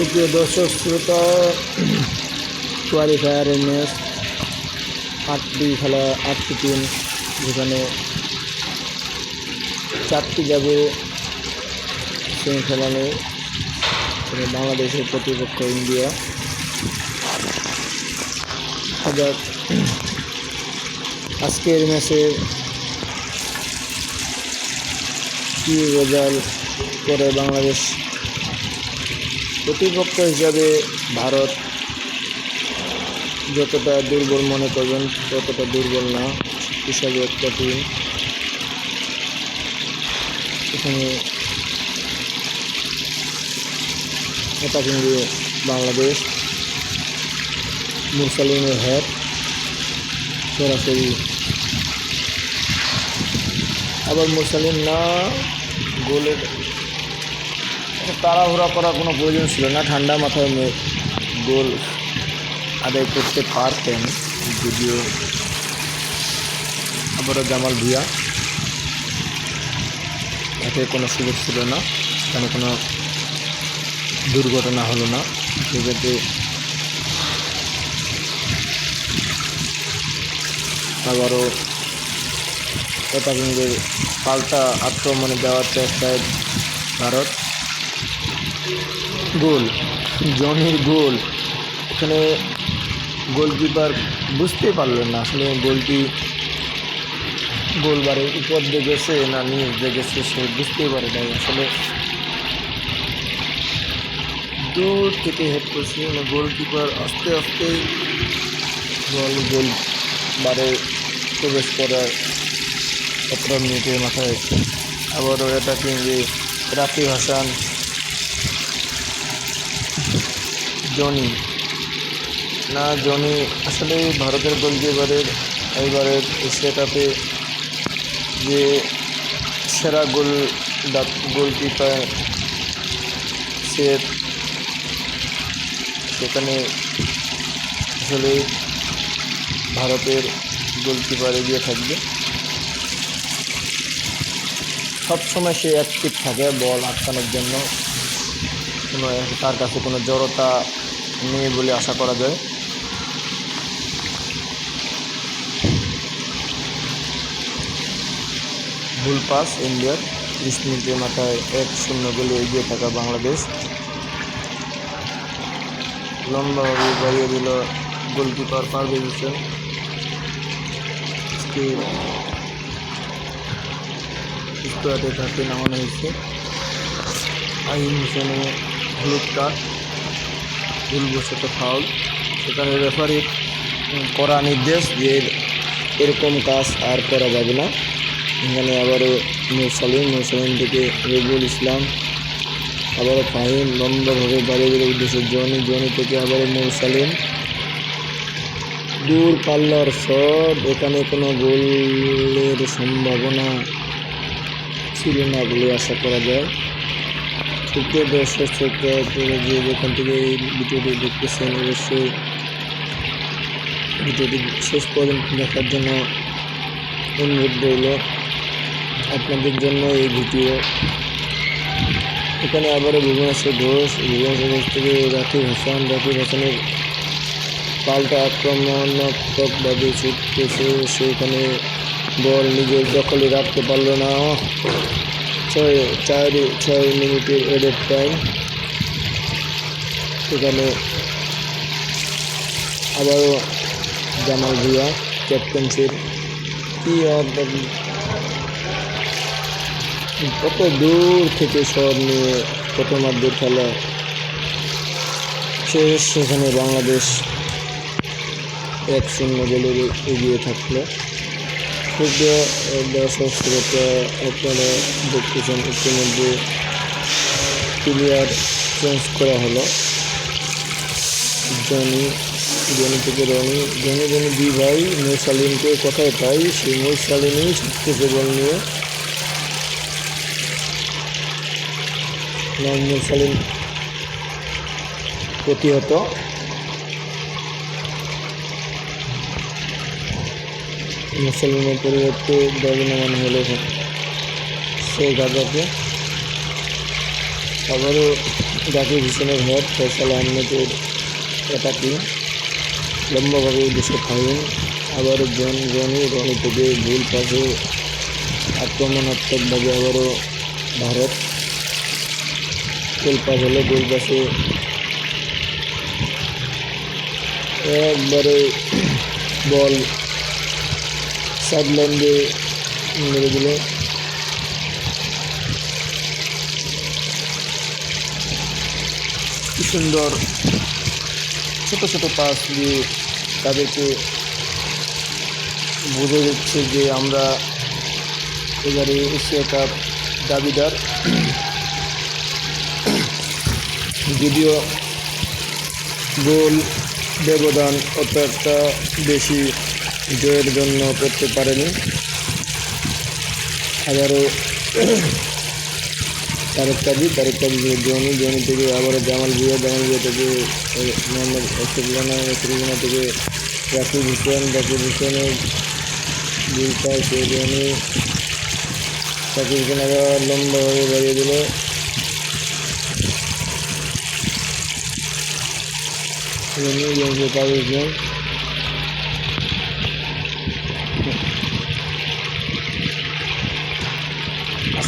সুপ্রিয় দর্শক, শ্রোতা কোয়ালিফায়ারের ম্যাচ আটটি খেলা আটটি টিম যেখানে চারটি যাবে সেমিফাইনালে বাংলাদেশের প্রতিপক্ষ ইন্ডিয়া। হাজার আজকের ম্যাচের কী রেজাল্ট করে বাংলাদেশ প্রতিপক্ষ হিসাবে ভারত যতটা দুর্বল মনে করবেন, ততটা দুর্বল না। হিসাবে একটা টিম এখানে এটা কিন্তু বাংলাদেশ। মুরসালিমের হ্যাট সরাসরি। আবার মুরসালিম না, গোলের তাড়াহুড়া করার কোনো প্রয়োজন ছিল না। ঠান্ডা মাথায় গোল আদায় করতে পারতেন যদিও। আবারও জামাল ভিয়া এতে কোনো সুযোগ ছিল না। এখানে কোনো দুর্ঘটনা হলো না। সেক্ষেত্রে আবারও অ্যাটাকিংয়ের পাল্টা আক্রমণে যাওয়ার চেষ্টায় ভারত। গোল, জনির গোল। এখানে গোলকিপার বুঝতেই পারলেন না আসলে গোলটি গোলবারের উপর দিয়ে না নিচ দিয়ে সে বুঝতেই পারে নাই আসলে। দূর থেকে হেড করছে মানে গোলকিপার আস্তে আস্তেই বল গোল বারে প্রবেশ করার সতেরো মিনিটের মাথায়। আবারও অ্যাটাকিং যে রাকিব হাসান জনি। না, জনি, আসলে ভারতের গোলকিপারের এইবারের সেট আপে যে সেরা গোল গোলকিপার সে, সেখানে আসলে ভারতের গোলকিপার এগিয়ে থাকবে। সবসময় সে অ্যাক্টিভ থাকে বল আটকানোর জন্য। তার কাছে কোনো জড়তা নেই বলে আশা করা যায়। ভুল পাস, ইন্ডিয়ার ত্রিশ মিনিটের মাথায় এক শূন্য গোলে এগিয়ে থাকা বাংলাদেশ। লম্বাভাবে বাড়িয়ে দিল গোলকিপার পারভেজ হোসেন। স্কোয়াডে নামানো হয়েছে। আহিম হোসেনের হলুদ কার্ড ভুলবশত ফাউল সেখানে রেফারির করা নির্দেশ যে এরকম কাজ আর করা যাবে না। এখানে আবারও মুরসালিম মুরসালিম থেকে রবিউল ইসলাম আবারও ফাহিম লম্বাভাবে বাড়িয়ে দিল উদ্দেশ্যে জনি জনি থেকে আবারও মুরসালিম দূর পাল্লার শট, এখানে কোনো গোলের সম্ভাবনা ছিল না বলে আশা করা যায়। সুপ্রিয় দর্শক শ্রোতা আপনারা যে যেখান থেকে এই ভিডিওটি দেখতেছেন, অবশ্যই ভিডিওটি শেষ পর্যন্ত দেখার জন্য অনুরোধ রইল। আপনাদের জন্য এই ভিডিও। এখানে আবারও ভুবনেশ্বর ঘোষ ভুবনেশ্বর ঘোষ থেকে রাকিব হাসান রাকিব হাসানের পাল্টা আক্রমণাত্মকভাবে ছুটতেছে। সেখানে বল নিজের দখলে রাখতে পারল না। ছয়, চার, ছয় মিনিটের এডেড টাইম সেখানে আবারও জামাল ভুয়া ক্যাপ্টেন্সির কি কত দূর থেকে সব নিয়ে প্রথমার্ধের খেলা শেষ। সেখানে বাংলাদেশ এক শূন্য গোলের এগিয়ে থাকল। দর্শক শ্রোতা আপনারা দেখতেছেন ইতিমধ্যে প্লেয়ার চেঞ্জ করা হলো। জনি জনি থেকে রনি, জনি জনি দুই ভাই মুরসালিমকে কোথায় পাই সেই মুরসালিমই ছুটতেছে বল নিয়ে মোহাম্মদ সালিম প্রতিহত মুসলমানের পরিবর্তে দলে নামানো হলো সেই গাজাকে আবারও জাকির হোসেনের হেড ফয়সাল আহমেদের অ্যাটাকিং লম্বাভাবে উদ্দেশ্য ফাহিম আবারও জন রনি রনি থেকে ভুল পাশে আক্রমণাত্মকভাবে আবারও ভারত গোল পাস হলো গোল পাশে একবারে বল সাইড লাইন দিয়ে মেরে দিল। কি সুন্দর। ছোট ছোট পাস দিয়ে তাদেরকে বুঝে দিচ্ছে যে আমরা এবারে এশিয়া কাপ দাবিদার। যদিও গোল ব্যবধান অত একটা বেশি জয়ের জন্য করতে পারেনি। আবারও তারেক কাজী তারেক কাজী জনি জনি থেকে আবারও জামাল ভুয়া জামাল ভুয়া থেকে মোহাম্মদ অসুল্লানা অসুল্লানা থেকে জাকির হোসেন জাকির হোসেনের জনি হোসেন আবার লম্বাভাবে বাড়িয়ে দিল। জনি জনি তাবিজ হোসেন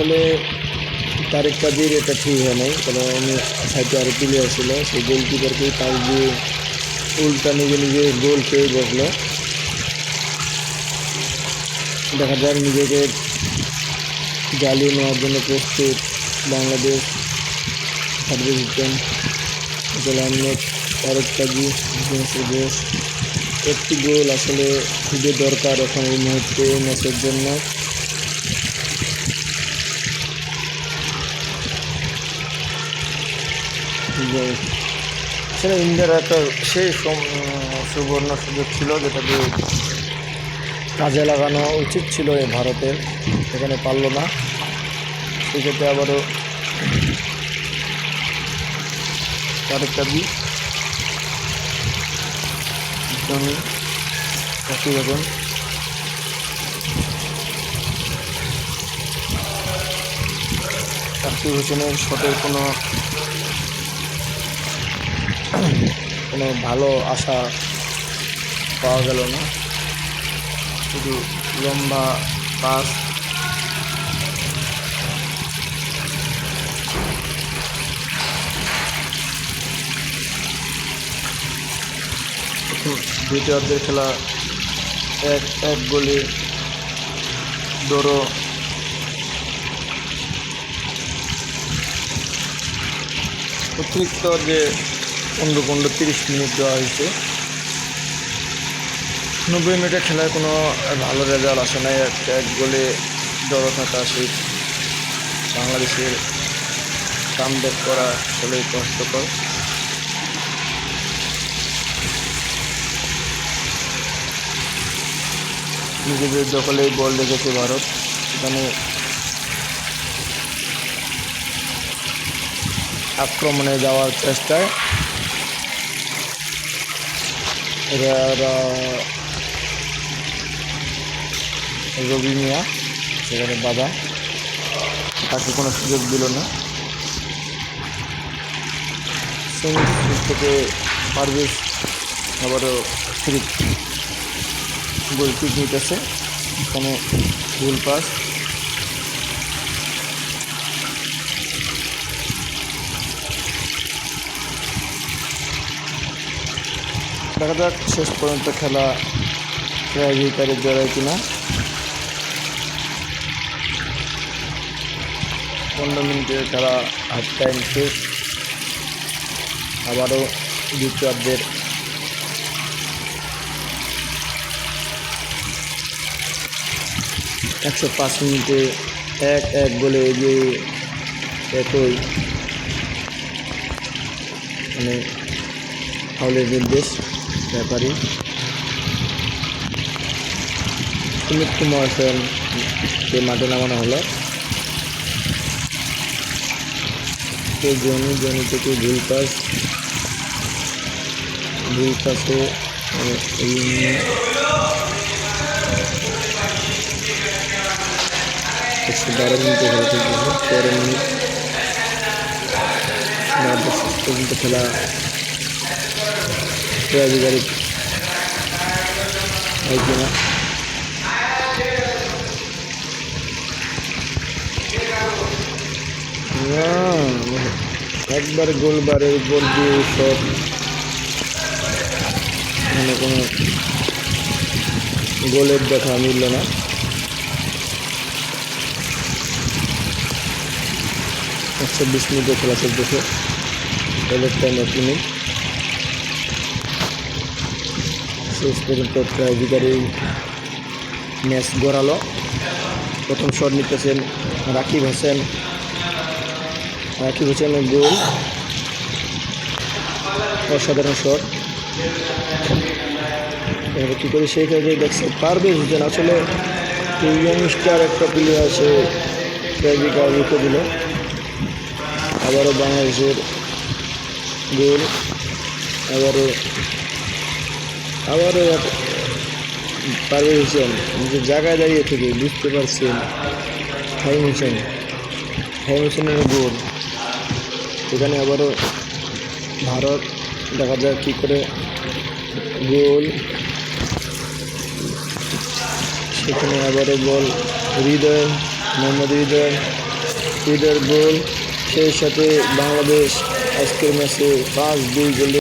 আসলে তারেক কাজের এটা ঠিক হয় নাই কারণ সাইডে আরও প্লেয়ার ছিল, সেই গোলকিপারকেই পাস দিয়ে উল্টা নিজে নিজে গোল পেয়ে বসল। দেখা যাক নিজেকে জ্বালিয়ে নেওয়ার জন্য প্রস্তুত বাংলাদেশ সার্ভিস ফজল আহমেদ তারেক কাজী বিজনেসের ঘোষ একটি গোল আসলে খুবই দরকার এখন এই মুহূর্তে ম্যাচের জন্য। যে আসলে ইন্ডিয়ার একটা সেই সুবর্ণ সুযোগ ছিল যেটাকে কাজে লাগানো উচিত ছিল এই ভারতের। সেখানে পারল না। সেক্ষেত্রে আবারও তারেক কাজী জমি হোসেন জাকির হোসেনের শটের কোনো কোনো ভালো আশা পাওয়া গেল না। শুধু লম্বা পাস। দ্বিতীয় অর্ধের খেলা এক এক গোলে ডোরো। অতিরিক্ত যে পনেরো পনেরো তিরিশ মিনিট দেওয়া হয়েছে। নব্বই মিনিটের খেলায় কোনো ভালো রেজাল্ট আসে নাই। এক এক গোলে জড়ো থাকা সেই বাংলাদেশের কাম ব্যাক করা আসলে কষ্টকর। নিজেদের দখলে বল রেখেছে ভারত। সেখানে আক্রমণে যাওয়ার চেষ্টায় রবি মিয়া, সেখানে বাধা। তাকে কোনো সুযোগ দিল না। থেকে পারভেজ আবারও ফ্রি গোল কিক নিতেছে। এখানে গোল পাস। দেখা যাক শেষ পর্যন্ত খেলা ট্রাই ভিতরে জড়ায় কিনা। পনেরো মিনিটের খেলা হাফ টাইম শেষ। আবারও দ্বিতীয়ার্ধের একশো পাঁচ মিনিটে এক এক গোলে এগিয়ে একই মানে ফাউলের নির্দেশ। ব্যাপারী সুমিত কুমার সেনকে মাঠে নামানো হলো। কে জনি জনি থেকে ভুল পাস ভুল পাসে একশো বারো মিনিটে খেলা থেকে তেরো মিনিট। পর্যন্ত খেলা কিনা না, একবার গোলবারের উপর দিয়ে সব। মানে কোনো গোলের দেখা মিলল না। একশো বিশ মিনিটের খেলা চলতেছে। ওদের টাইম এক মিনিট শেষ পর্যন্ত প্রায় বিকারি ম্যাচ গড়ালো। প্রথম শট নিতেছেন রাকিব হোসেন। রাকিব হোসেনের গোল। অসাধারণ শট। এবার কী করে সেই কাজে দেখছে? পারবে হোসেন আসলে ইয়ংস্টার একটা প্লেয়ার সে ট্রাইবিকা রুখে দিল। আবারও বাংলাদেশের গোল। আবারও আবারও এক- হোসেন নিজের জায়গায় দাঁড়িয়ে থেকে বুঝতে পারছেন হাইম হোসেন গোল এখানে আবারও ভারত, দেখা যাক কী করে গোল। সেখানে আবারও বল, হৃদয়, মোহাম্মদ হৃদয়, হৃদয়ের গোল। সেই সাথে বাংলাদেশ আজকের ম্যাচে পাঁচ দুই গোলে